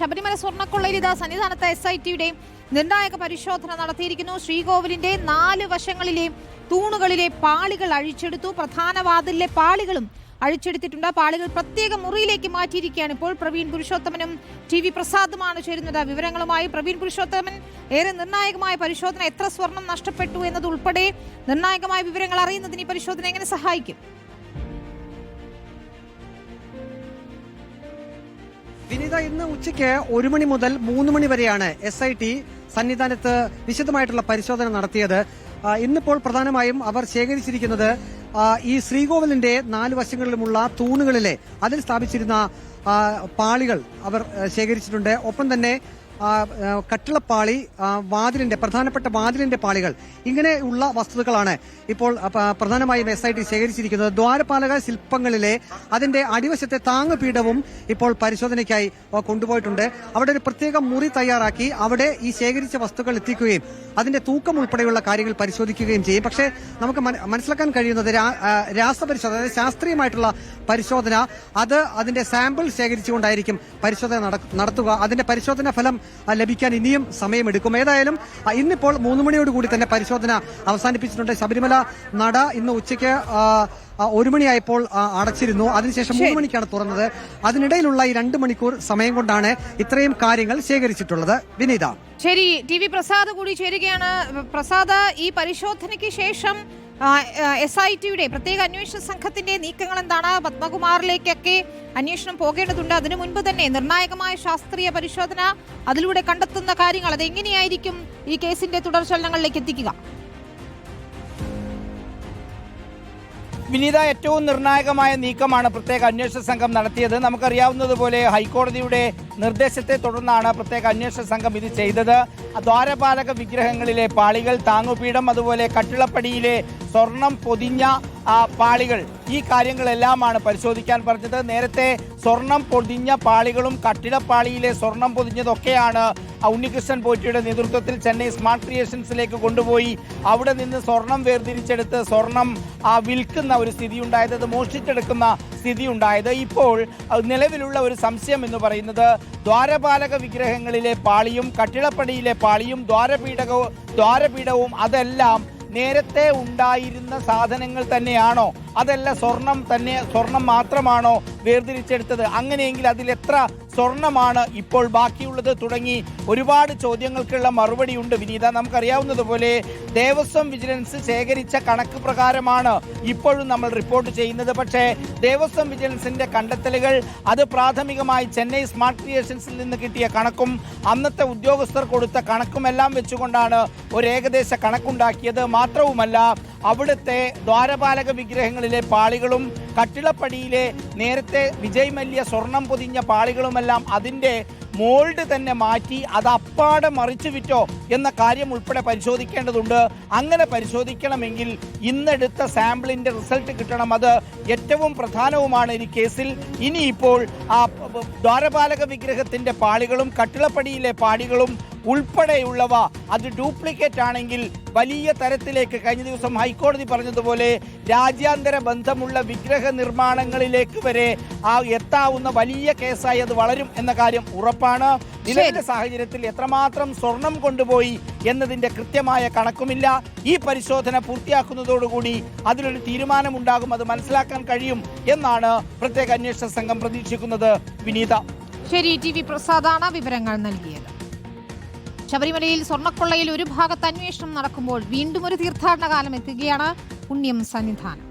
ശബരിമല സ്വർണക്കൊള്ളയിൽ ഇതാ സന്നിധാനത്ത് S I ടിയുടെ നിർണായക പരിശോധന നടത്തിയിരിക്കുന്നു. ശ്രീകോവിലിന്റെ നാല് വശങ്ങളിലെ തൂണുകളിലെ പാളികൾ അഴിച്ചെടുത്തു. പ്രധാന വാതിലിലെ പാളികളും അഴിച്ചെടുത്തിട്ടുണ്ട്. പാളികൾ പ്രത്യേക മുറിയിലേക്ക് മാറ്റിയിരിക്കുകയാണ്. ഇപ്പോൾ പ്രവീൺ പുരുഷോത്തമനും ടി വി പ്രസാദുമാണ് ചേരുന്നത്. വിവരങ്ങളുമായി പ്രവീൺ പുരുഷോത്തമൻ. ഏറെ നിർണായകമായ പരിശോധന. എത്ര സ്വർണം നഷ്ടപ്പെട്ടു എന്നതുൾപ്പെടെ നിർണായകമായ വിവരങ്ങൾ അറിയുന്നതിന് ഈ പരിശോധന എങ്ങനെ സഹായിക്കും? വിനീത ഇന്ന് ഉച്ചയ്ക്ക് ഒരു മണി മുതൽ മൂന്ന് മണി വരെയാണ് എസ് ഐ ടി സന്നിധാനത്ത് വിശദമായിട്ടുള്ള പരിശോധന നടത്തിയത്. ഇന്നിപ്പോൾ പ്രധാനമായും അവർ ശേഖരിച്ചിരിക്കുന്നത് ഈ ശ്രീകോവിലിന്റെ നാല് വശങ്ങളിലുമുള്ള തൂണുകളിലെ അതിൽ സ്ഥാപിച്ചിരുന്ന പാളികൾ അവർ ശേഖരിച്ചിട്ടുണ്ട്. ഒപ്പം തന്നെ കട്ടിളപ്പാളി വാതിലിന്റെ പ്രധാനപ്പെട്ട വാതിലിന്റെ പാളികൾ. ഇങ്ങനെയുള്ള വസ്തുക്കളാണ് ഇപ്പോൾ പ്രധാനമായും എസ് ഐ ടി ശേഖരിച്ചിരിക്കുന്നത്. ദ്വാരപാലക ശില്പങ്ങളിലെ അതിന്റെ അടിവശത്തെ താങ്ങുപീഠവും ഇപ്പോൾ പരിശോധനയ്ക്കായി കൊണ്ടുപോയിട്ടുണ്ട്. അവിടെ ഒരു പ്രത്യേക മുറി തയ്യാറാക്കി അവിടെ ഈ ശേഖരിച്ച വസ്തുക്കൾ എത്തിക്കുകയും അതിന്റെ തൂക്കം ഉൾപ്പെടെയുള്ള കാര്യങ്ങൾ പരിശോധിക്കുകയും ചെയ്യും. പക്ഷേ നമുക്ക് മനസ്സിലാക്കാൻ കഴിയുന്നത് രാസപരിശോധന അതായത് ശാസ്ത്രീയമായിട്ടുള്ള പരിശോധന അത് അതിന്റെ സാമ്പിൾ ശേഖരിച്ചുകൊണ്ടായിരിക്കും പരിശോധന നട- നടത്തുക. അതിന്റെ പരിശോധന ഫലം ലഭിക്കാൻ ഇനിയും സമയമെടുക്കും. ഏതായാലും ഇന്നിപ്പോൾ മൂന്ന് മണിയോട് കൂടി തന്നെ പരിശോധന അവസാനിപ്പിച്ചിട്ടുണ്ട്. ശബരിമല നട ഇന്ന് ഉച്ചയ്ക്ക് ഒരു മണിയായപ്പോൾ അടച്ചിരുന്നു. അതിനുശേഷം മൂന്ന് മണിക്കാണ് തുറന്നത്. അതിനിടയിലുള്ള ഈ രണ്ട് മണിക്കൂർ സമയം കൊണ്ടാണ് ഇത്രയും കാര്യങ്ങൾ ശേഖരിച്ചിട്ടുള്ളത്. വിനീത. ശരി ടി വി പ്രസാദ് കൂടി ചേരുകയാണ്. പ്രസാദ് ഈ പരിശോധനയ്ക്ക് ശേഷം എസ് ഐ ടിയുടെ പ്രത്യേക അന്വേഷണ സംഘത്തിന്റെ നീക്കങ്ങൾ എന്താണ്? പത്മകുമാറിലേക്കൊക്കെ അന്വേഷണം പോകേണ്ടതുണ്ട്. അതിനു മുൻപ് തന്നെ നിർണായകമായ ശാസ്ത്രീയ പരിശോധന അതിലൂടെ കണ്ടെത്തുന്ന കാര്യങ്ങൾ അത് എങ്ങനെയായിരിക്കും ഈ കേസിന്റെ തുടർചലനങ്ങളിലേക്ക് എത്തിക്കുക? വിനീത ഏറ്റവും നിർണായകമായ നീക്കമാണ് പ്രത്യേക അന്വേഷണ സംഘം നടത്തിയത്. നമുക്കറിയാവുന്നതുപോലെ ഹൈക്കോടതിയുടെ നിർദ്ദേശത്തെ തുടർന്നാണ് പ്രത്യേക അന്വേഷണ സംഘം ഇത് ചെയ്തത്. ദ്വാരപാലക വിഗ്രഹങ്ങളിലെ പാളികൾ താങ്ങുപീഠം അതുപോലെ കട്ടിളപ്പടിയിലെ സ്വർണം പൊതിഞ്ഞ പാളികൾ ഈ കാര്യങ്ങളെല്ലാമാണ് പരിശോധിക്കാൻ പറഞ്ഞത്. നേരത്തെ സ്വർണം പൊതിഞ്ഞ പാളികളും കട്ടിടപ്പാളിയിലെ സ്വർണം പൊതിഞ്ഞതൊക്കെയാണ് ഉണ്ണികൃഷ്ണൻ പോറ്റിയുടെ നേതൃത്വത്തിൽ ചെന്നൈ സ്മാർട്ട് ക്രിയേഷൻസിലേക്ക് കൊണ്ടുപോയി. അവിടെ നിന്ന് സ്വർണം വേർതിരിച്ചെടുത്ത് സ്വർണം ആ, വിൽക്കുന്ന ഒരു സ്ഥിതി ഉണ്ടായത് അത് മോഷ്ടിച്ചെടുക്കുന്ന സ്ഥിതി ഉണ്ടായത് ഇപ്പോൾ നിലവിലുള്ള ഒരു സംശയം എന്ന് പറയുന്നത് ദ്വാരപാലക വിഗ്രഹങ്ങളിലെ പാളിയും കട്ടിളപ്പടിയിലെ പാളിയും ദ്വാരപീഠകവും ദ്വാരപീഠവും അതെല്ലാം നേരത്തെ ഉണ്ടായിരുന്ന സാധനങ്ങൾ തന്നെയാണോ? അതല്ല സ്വർണം തന്നെ സ്വർണം മാത്രമാണോ വേർതിരിച്ചെടുത്തത്? അങ്ങനെയെങ്കിൽ അതിൽ എത്ര സ്വർണമാണ് ഇപ്പോൾ ബാക്കിയുള്ളത് തുടങ്ങി ഒരുപാട് ചോദ്യങ്ങൾക്കുള്ള മറുപടി ഉണ്ട് വിനീത നമുക്കറിയാവുന്നതുപോലെ ദേവസ്വം വിജിലൻസ് ശേഖരിച്ച കണക്ക് പ്രകാരമാണ് ഇപ്പോഴും നമ്മൾ റിപ്പോർട്ട് ചെയ്യുന്നത്. പക്ഷേ ദേവസ്വം വിജിലൻസിന്റെ കണ്ടെത്തലുകൾ അത് പ്രാഥമികമായി ചെന്നൈ സ്മാർട്ട് ക്രിയേഷൻസിൽ നിന്ന് കിട്ടിയ കണക്കും അന്നത്തെ ഉദ്യോഗസ്ഥർ കൊടുത്ത കണക്കുമെല്ലാം വെച്ചുകൊണ്ടാണ് ഒരു ഏകദേശ കണക്കുണ്ടാക്കിയത്. മാത്രവുമല്ല അവിടുത്തെ ദ്വാരപാലക വിഗ്രഹങ്ങളിലെ പാളികളും കട്ടിളപ്പടിയിലെ നേരത്തെ വിജയ് മല്യ സ്വർണം പൊതിഞ്ഞ പാളികളുമെല്ലാം അതിന്റെ മോൾഡ് തന്നെ മാറ്റി അത് അപ്പാടെ മറിച്ചു വിറ്റോ എന്ന കാര്യം ഉൾപ്പെടെ പരിശോധിക്കേണ്ടതുണ്ട്. അങ്ങനെ പരിശോധിക്കണമെങ്കിൽ ഇന്നെടുത്ത സാമ്പിളിന്റെ റിസൾട്ട് കിട്ടണം. അത് ഏറ്റവും പ്രധാനവുമാണ് ഈ കേസിൽ. ഇനിയിപ്പോൾ ആ ദ്വാരപാലക വിഗ്രഹത്തിന്റെ പാളികളും കട്ടിളപ്പടിയിലെ പാടികളും ഉൾപ്പെടെയുള്ളവ അത് ഡ്യൂപ്ലിക്കേറ്റ് ആണെങ്കിൽ വലിയ തരത്തിലേക്ക് കഴിഞ്ഞ ദിവസം ഹൈക്കോടതി പറഞ്ഞതുപോലെ രാജ്യാന്തര ബന്ധമുള്ള വിഗ്രഹ നിർമ്മാണങ്ങളിലേക്ക് വരെ ആ എത്താവുന്ന വലിയ കേസായി അത് വളരും എന്ന കാര്യം ഉറപ്പാണ്. നിലവിലെ സാഹചര്യത്തിൽ എത്രമാത്രം സ്വർണം കൊണ്ടുപോയി എന്നതിന്റെ കൃത്യമായ കണക്കുമില്ല. ഈ പരിശോധന പൂർത്തിയാക്കുന്നതോടുകൂടി അതിലൊരു തീരുമാനമുണ്ടാകും അത് മനസ്സിലാക്കാൻ കഴിയും എന്നാണ് പ്രത്യേക അന്വേഷണ സംഘം പ്രതീക്ഷിക്കുന്നത്. വിനീത. ശരി ടി വി പ്രസാദാണ് വിവരങ്ങൾ നൽകിയത്. ശബരിമലയിൽ സ്വർണക്കൊള്ളയിൽ ഒരു ഭാഗത്ത് അന്വേഷണം നടക്കുമ്പോൾ വീണ്ടും ഒരു തീർത്ഥാടന കാലം എത്തുകയാണ് പുണ്യം സന്നിധാനം.